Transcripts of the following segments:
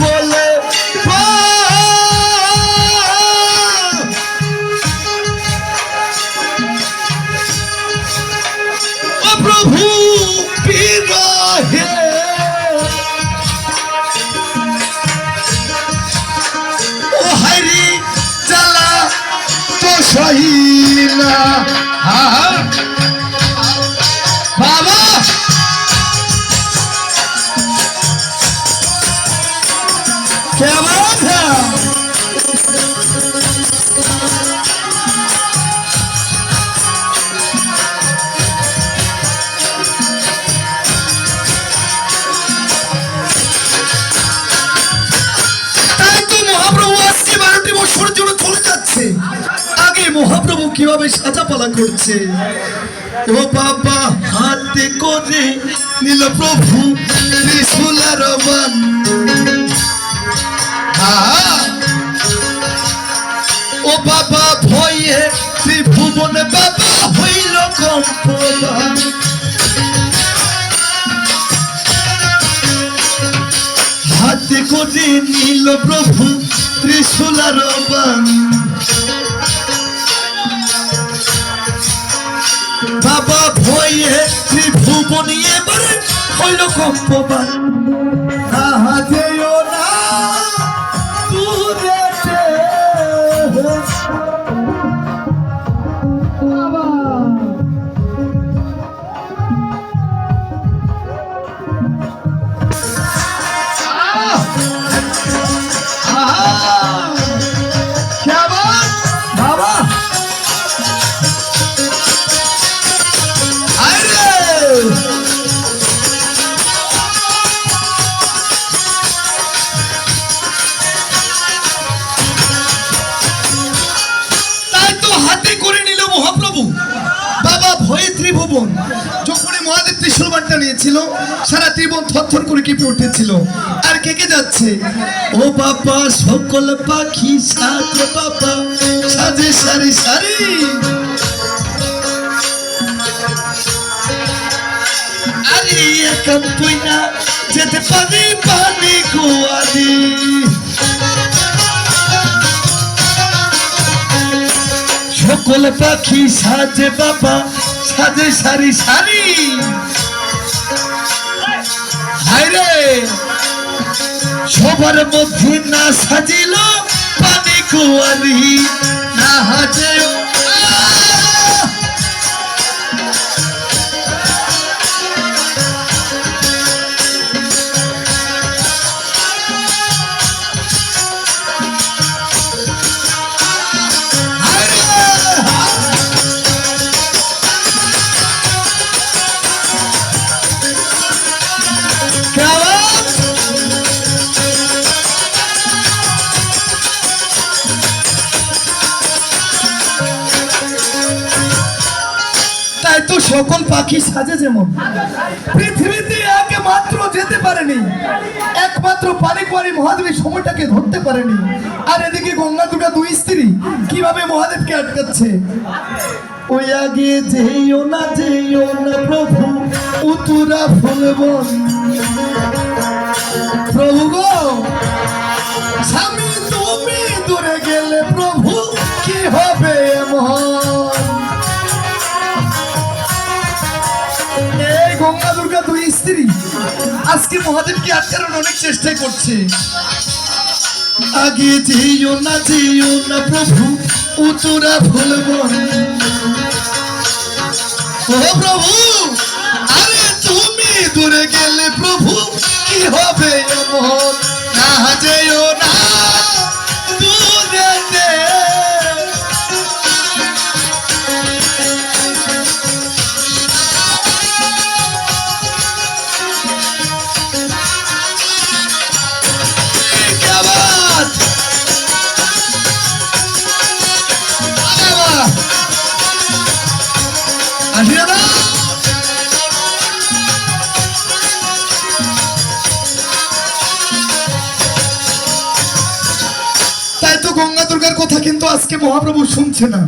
বল মহাপ্রভু কীভাবে সাজা পালা করছে ও বাবা হাতে করে নিল প্রভু ত্রিশুলার বান! ও বাবা ভয়ে ত্রিভুবন বাবা হইল কম্পবান হাতে করে নিল প্রভু ত্রিশুলার বাবা ভয়ে ত্রিভুবন এবারে হইল কম্পবান আহা 爸爸 হাতে করে নিল মহাপ্রভু। বাবা ভয়ে ত্রিভুবন। যখন মহাদেব ত্রিশূল বার্তা নিয়েছিল, সারা ত্রিভুবন থরথর করে কেঁপে উঠেছিল। আর কে কে যাচ্ছে? ও বাবা সকল পাখি সাজে বাবা সাজে সারি সারি। আরে একাম তুই না যেতে পারি পানি কুয়ারি সকল পাখি সাজে বাবা সাজে সারি সারি। হাইরে সবার মধ্যে না সাজিল পানি কুয়ারি। তো সকল পাখি সাজে যেমন। পৃথিবীতে একে মাত্র যেতে পারেনি। একমাত্র পারিকুয়ারি মহাদেবের সময়টাকে ধরতে পারেনি। আর এদিকে গঙ্গা দুটা দুই স্ত্রী কীভাবে মহাদেবকে আটকাচ্ছে? ওই আগে যেও না যেও না প্রভু, উতুরা ফুলবন আজকে মহাদেবকে আটকানোর অনেক চেষ্টা করছে। আগে যেও না যেও না প্রভু, উতুরা ভুলব ও প্রভু, আরে তুমি দূরে গেলে দুর্গার কথা কিন্তু আজকে মহাপ্রভু শুনছে না।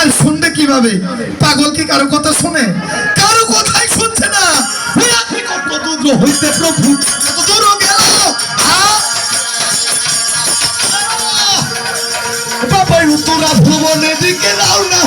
আর শুনবে কীভাবে? পাগল কি কারও কথা শুনে? কারও কথাই শুনছে না। হইতে প্রভু? কত দিকে বাবা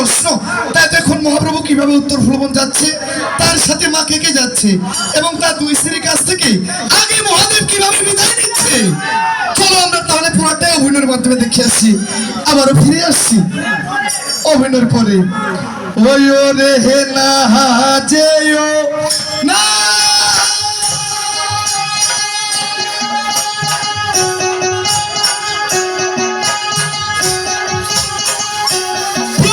আরে তাই তো এখন মহাপ্রভু কীভাবে উত্তর ভ্রমণ যাচ্ছে? তার সাথে মা কে কে যাচ্ছে? এবং তার দুই স্ত্রীর কাছ থেকে আগে মহাদেব কীভাবে বিদায় নিচ্ছে? চলো আমরা তাহলে পুরাটাই অভিনয়ের মাধ্যমে দেখে আসছি আবারও ফিরে আসছি অভিনয়ের পরে। ওই রে হে না যেও না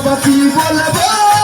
বাবা কি বলব?